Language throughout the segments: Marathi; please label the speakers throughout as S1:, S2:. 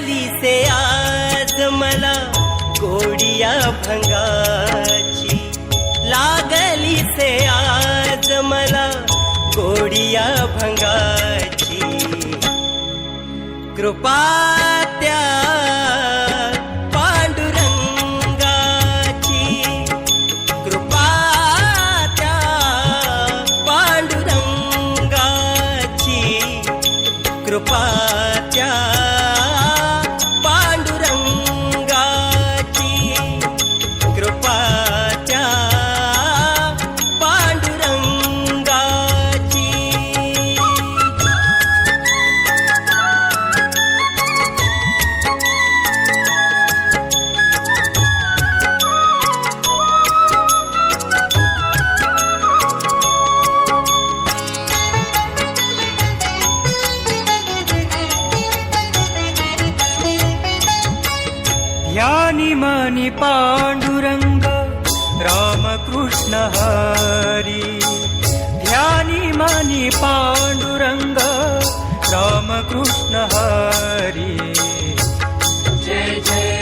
S1: लागली से आज मला गोडिया भंगाची. लागली से आज मला गोडिया भंगाची. कृपा त्या
S2: यानी पाण्डुरङ्ग पांडुरंग रामकृष्ण हरी। ध्यानी मानी पांडुरंग रामकृष्ण हरी।
S3: जय जय।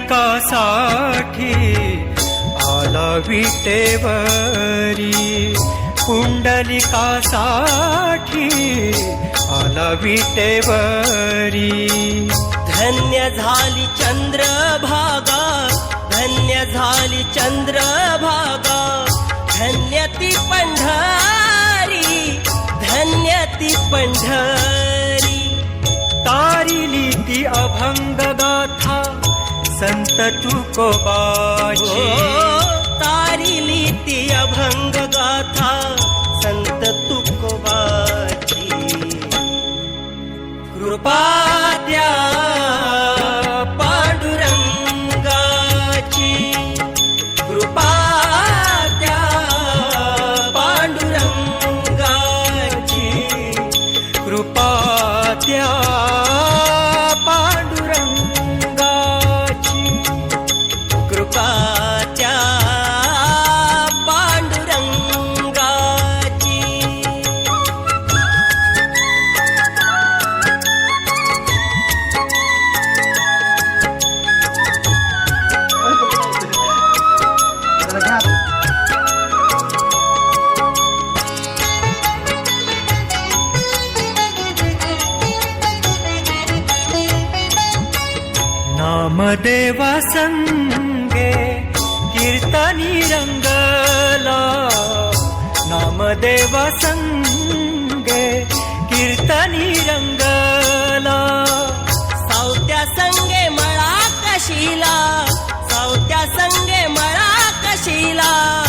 S2: पुंडलिकासाठी आला विटेवरी. पुंडलिकासाठी आला विटेवरी.
S1: धन्य झाली चंद्रभागा धन्य झाली चंद्रभागा. धन्य ती पंढरी धन्य ती पंढरी.
S2: संत तुकोबाची
S1: तारिली
S2: नामदेवा संगे कीर्तनी रंगला. नामदेवा संगे कीर्तनी रंगला.
S1: सावत्या संगे मळा कशीला? सावत्या संगे मळा कशीला?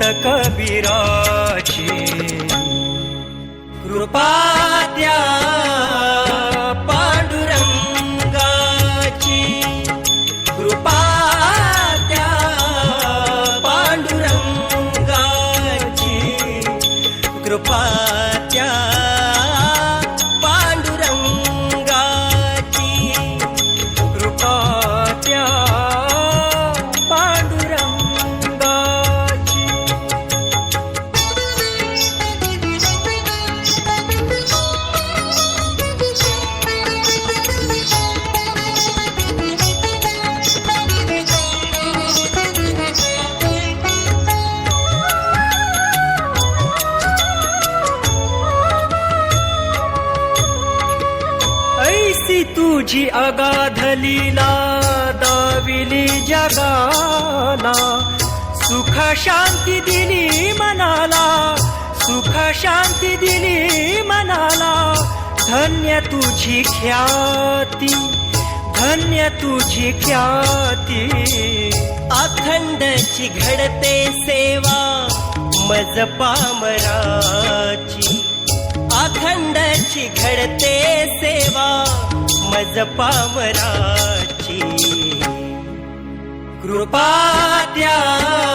S1: संत
S2: कबीराची.
S1: कृपा द्या.
S2: तुझी अगाध लीला दाविली जगाला. सुख शांती दिली मनाला सुख शांती दिली मनाला. धन्य तुझी ख्याती धन्य तुझी ख्याती.
S1: अखंडची घडते सेवा मज पामराची. अखंडची घडते सेवा मज पामराची कृपा द्या.